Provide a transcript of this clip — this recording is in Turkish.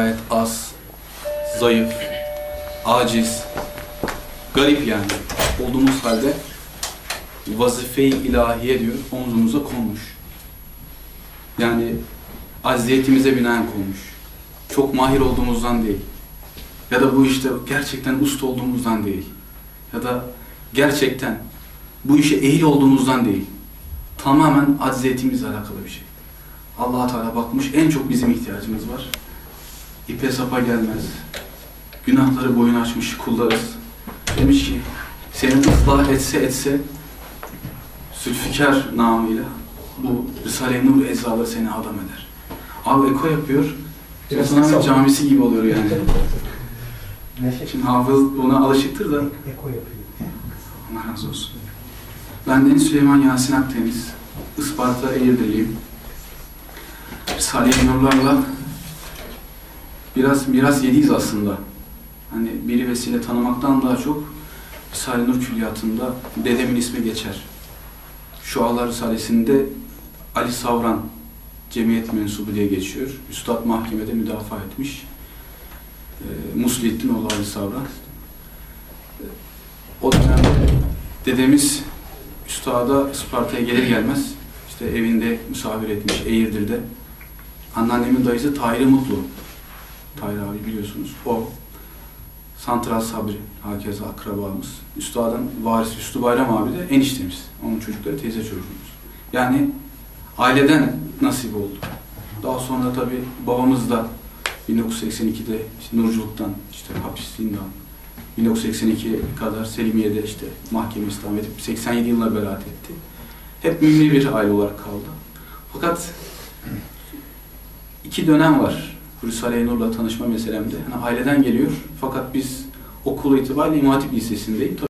gayet az, zayıf, aciz, garip yani olduğumuz halde vazife-i ilahiye diyor omzumuza konmuş. Yani aziyetimize binaen konmuş. Çok mahir olduğumuzdan değil. Ya da bu işte gerçekten usta olduğumuzdan değil. Ya da gerçekten bu işe ehil olduğumuzdan değil. Tamamen acziyetimizle alakalı bir şey. allah Teala bakmış en çok bizim ihtiyacımız var. İpe sapa gelmez. Günahları boyun açmış kullarız. Demiş ki seni ıslah etse etse Zülfikar namıyla bu Risale-i Nur eczaları seni adam eder. Abi eko yapıyor. Osmanlı camisi gibi oluyor yani. Şimdi hafız buna alışıktır da eko yapıyor. Allah razı olsun. Ben Deniz Süleyman Yasin Akdeniz. Isparta Eğirdirliyim. Risale-i Nurlarla biraz miras yediyiz aslında. Hani biri vesile tanımaktan daha çok Risale-i Nur külliyatında dedemin ismi geçer. Şu Allah Risalesi'nde Ali Savran cemiyet mensubu diye geçiyor. Üstad mahkemede müdafaa etmiş. Ee, Muslihittin oğlu Ali Savran. Ee, O dönemde dedemiz üstada Isparta'ya gelir gelmez işte evinde misafir etmiş Eğirdir'de. Anneannemin dayısı Tahir Mutlu. Tahir abi biliyorsunuz. O Santral Sabri, hakeza akrabamız. Üstadın varisi Üstü Bayram abi de eniştemiz. Onun çocukları teyze çocuğumuz. Yani aileden nasip oldu. Daha sonra tabii babamız da 1982'de işte Nurculuk'tan, işte hapis zindan, 1982 kadar Selimiye'de işte mahkeme İslam edip 87 yılına beraat etti. Hep mümin bir aile olarak kaldı. Fakat iki dönem var. Risale-i Nur'la tanışma meselemde. Hani aileden geliyor fakat biz okul itibariyle İmam Hatip Lisesi'ndeyim.